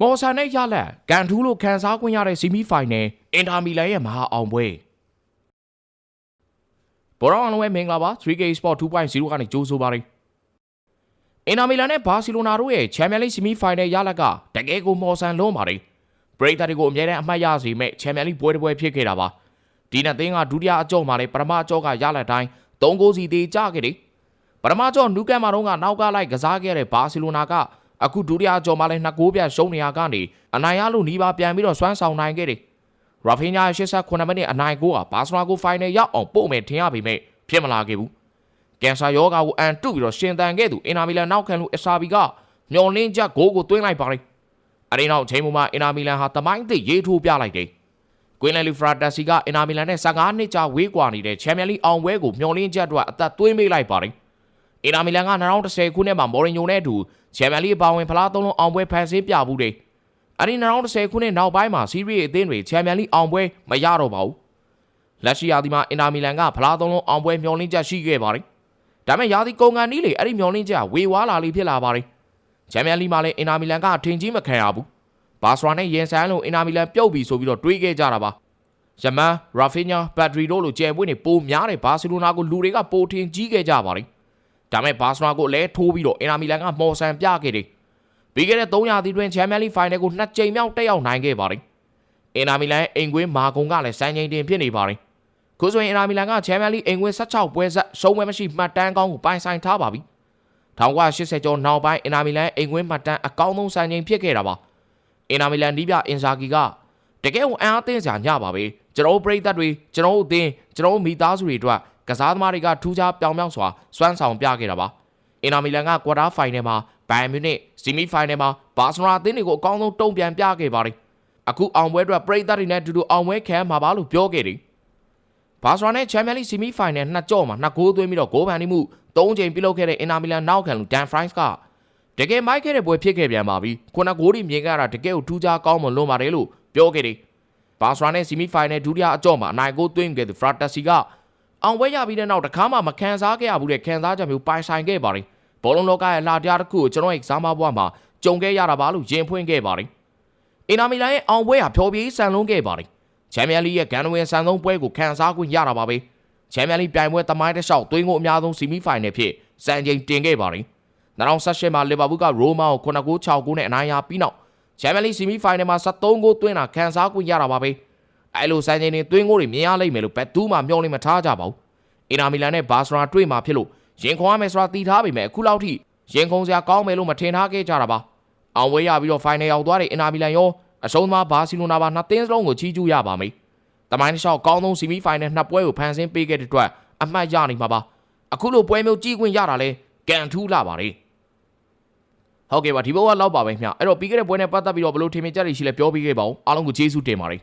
မော်ဆန်နဲ့ရလက်ကန်ထူးလို့ခံစား권ရတဲ့ဆီမီဖိုင်နယ်အင်တာမီလန်ရဲ့မဟာအောင်ပွဲဘောရောင်းလုံးရဲ့မင်္ဂလာပါ 3K Sport 2.0ကနေကြိုးဆိုပါရစေအင်တာမီလန်နဲ့ဘာစီလိုနာတို့ရဲ့ချန်ပီယံလိဆီမီဖိုင်နယ်ရလက်ကတကယ်ကိုမော်ဆန်လုံးပါတယ်ပရိသတ်တွေကိုအမြဲတမ်းအမှတ်ရစေမဲ့ချန်ပီယံလိပွဲတစ်ပွဲဖြစ်ခဲ့တာပါဒီနှစ်သင်းကဒုတိယအကြော့မှာလည်းပထမအကြော့ကရလက်တိုင်း3ဂိုးစီသေးကြခဲ့တယ်ပထမကြော့နူကန်မာတော့ကနောက်ကလိုက်ကစားခဲ့တဲ့ဘာစီလိုနာက အခုဒုတိယကြော်မှာလည်းနှစ်ကိုးပြရှုံးနေရကနေအနိုင်ရလို့နီးပါပြန်ပြီးတော့စွမ်းဆောင်နိုင်ခဲ့တယ်။ရာဖင်းညာရဲ့89မိနစ်အနိုင်ကိုကဘာစလာကိုဖိုင်နယ်ရောက်အောင်ပို့မယ်ထင်ရပေမဲ့ဖြစ်မလာခဲ့ဘူး။ကင်ဆာယောဂါကိုအန်တုပြီးတော့ရှင်တန်ခဲ့သူအင်နာမီလန်နောက်ခံလူအစာဘီကမျော်လင့်ချက်ဂိုးကိုသွင်းလိုက်ပါလိမ့်။အဲဒီနောက်ချိန်မှာအင်နာမီလန်ဟာတမိုင်းသစ်ရေးထိုးပြလိုက်တယ်။ကွင်းလန်လီဖရာတက်စီကအင်နာမီလန်နဲ့15နှစ်ကြာဝေးကွာနေတဲ့ချန်ပီယံလိအောင်ပွဲကိုမျှော်လင့်ချက်အတွက်အသက်သွင်းပေးလိုက်ပါလိမ့်။ အင်နာမီလန်က2010ခုနှစ်မှာမော်ရင်ညိုနဲ့အတူချန်ပီယံလိအပါဝင်ဖလားသုံးလုံးအောင်ပွဲဖန်ဆင်းပြမှုတွေအဲ့ဒီ2010ခုနှစ်နောက်ပိုင်းမှာစီးရီးအသင်းတွေချန်ပီယံလိအောင်ပွဲမရတော့ပါဘူးလက်ရှိရာသီမှာအင်တာမီလန်ကဖလားသုံးလုံးအောင်ပွဲမျှော်လင့်ချက်ရှိခဲ့ပါတယ်ဒါပေမဲ့ရာသီကုန်ကန်နီးလေအဲ့ဒီမျှော်လင့်ချက်ကဝေဝါးလာလိဖြစ်လာပါတယ်ချန်ပီယံလိမှာလည်းအင်တာမီလန်ကထင်ကြီးမခံရဘူးဘာစရာနဲ့ရင်ဆိုင်လို့အင်တာမီလန်ပြုတ်ပြီဆိုပြီးတော့တွေးခဲ့ကြတာပါယမန်ရာဖီညာဘက်ထရီတို့လိုကျယ်ပွင့်နေပိုများတဲ့ဘာစီလိုနာကိုလူတွေကပိုထင်ကြီးခဲ့ကြပါတယ် ဒါမဲ့ဘာစရာကိုလည်းထိုးပြီးတော့အင်တာမီလန်ကမော်ဆန်ပြခဲ့တယ်ပြီးခဲ့တဲ့3ရာသီတွင်ချန်ပီယံလိဖိုင်နယ်ကိုနှစ်ကြိမ်မြောက်တက်ရောက်နိုင်ခဲ့ပါတယ်အင်တာမီလန်အိမ်ကွင်းမာကုံကလည်းစံချိန်တင်ဖြစ်နေပါတယ်ခုဆိုရင်အင်တာမီလန်ကချန်ပီယံလိအိမ်ကွင်း16ပွဲဆက်ရှုံးပွဲမရှိမှတ်တမ်းကောင်းကိုပိုင်ဆိုင်ထားပါပြီ1980ကျော်နောက်ပိုင်းအင်တာမီလန်အိမ်ကွင်းမှတ်တမ်းအကောင်းဆုံးစံချိန်ဖြစ်ခဲ့တာပါအင်တာမီလန်ဒီးပြအင်ဇာဂီကတကယ်ကိုအံအားသင့်စရာညပါပဲကျွန်တော်တို့ပရိသတ်တွေကျွန်တော်တို့အသင်းကျွန်တော်တို့မိသားစုတွေအတွက် ကစားသမားတွေကထူးခြားပြောင်ပြောင်စွာစွမ်းဆောင်ပြခဲ့တာပါအင်တာမီလန်ကကွာတာဖိုင်နယ်မှာဘိုင်မြူနစ်ဆီမီဖိုင်နယ်မှာဘာစနာအသင်းတွေကိုအကောင်းဆုံးတုံ့ပြန်ပြခဲ့ပါတယ်အခုအောင်ပွဲအတွက်ပရိသတ်တွေနဲ့အတူတူအောင်ပွဲခံမှာပါလို့ပြောခဲ့တယ်ဘာစနာနဲ့ချန်ပီယံလိဆီမီဖိုင်နယ်နှစ်ကြော့မှာနှစ်ဂိုးသွင်းပြီးတော့ဂိုးဖန်နေမှု၃ချိန်ပြုလုပ်ခဲ့တဲ့အင်တာမီလန်နောက်ခံလူဒန်ဖရိုင်းစ်ကတကယ်မိုက်ခဲ့တဲ့ပွဲဖြစ်ခဲ့ပြန်ပါပြီခုနဂိုးဒီမြင်ကြတာတကယ်ကိုထူးခြားကောင်းမွန်လွန်ပါတယ်လို့ပြောခဲ့တယ်ဘာစရာနဲ့ဆီမီဖိုင်နယ်ဒုတိယအကြော့မှာအနိုင်ကိုသွင်းခဲ့သူဖရာတက်စီက အောင်ပွဲရပြီးတဲ့နောက်တခါမှမခံစားခဲ့ရဘူးတဲ့ခံစားချက်မျိုးပိုင်ဆိုင်ခဲ့ပါတယ်ဘောလုံးလောကရဲ့လာတရားတစ်ခုကိုကျွန်တော်ရဲ့ exam ဘွားမှာကြုံခဲ့ရတာပါလို့ရင်ဖွင့်ခဲ့ပါတယ်အင်နာမီလန်ရဲ့အောင်ပွဲဟာဖြောပြေးဆန်လုံးခဲ့ပါတယ်ချန်ပီယံလိရဲ့ဂန်နဝင်ဆန်ဆုံးပွဲကိုခံစား권ရတာပါပဲချန်ပီယံလိပြိုင်ပွဲတမိုင်းတစ်လျှောက်သွင်းကိုအများဆုံးဆီမီဖိုင်နယ်ဖြစ်စံချိန်တင်ခဲ့ပါတယ်2018မှာလီဗာပူးကရိုမာကို9ဂိုး6ဂိုးနဲ့အနိုင်ရပြီးနောက်ချန်ပီယံလိဆီမီဖိုင်နယ်မှာ73ဂိုးသွင်းတာခံစား권ရတာပါပဲ အဲလိုစံချိန်တွေသွင်းကိုတွေမြင်ရလိမ့်မယ်လို့ဘယ်သူမှမျှော်လင့်မထားကြပါဘူးအင်နာမီလန်နဲ့ဘာစရာတွေ့မှာဖြစ်လို့ရင်ခွန်ရမယ်ဆိုတာတီးထားပေမဲ့အခုလောက်ထိရင်ခုန်စရာကောင်းမယ်လို့မထင်ထားခဲ့ကြတာပါအောင်ဝဲရပြီးတော့ဖိုင်နယ်ရောက်သွားတဲ့အင်နာမီလန်ရောအဆုံးသမားဘာစီလိုနာပါနှစ်သင်းစလုံးကိုချီးကျူးရပါမယ်တမိုင်းတစ်လျှောက်ကောင်းဆုံးဆီမီဖိုင်နယ်နှစ်ပွဲကိုဖန်ဆင်းပေးခဲ့တဲ့အတွက်အမှတ်ရနိုင်မှာပါအခုလိုပွဲမျိုးကြီးခွင့်ရတာလဲကန်ထူးလာပါလေဟုတ်ကဲ့ပါဒီဘက်ကလောက်ပါပဲခင်ဗျအဲ့တော့ပြီးခဲ့တဲ့ပွဲနဲ့ပတ်သက်ပြီးတော့ဘယ်လိုထင်မြင်ကြရရှိလဲပြောပြခဲ့ပါဦးအားလုံးကိုကျေးဇူးတင်ပါတယ်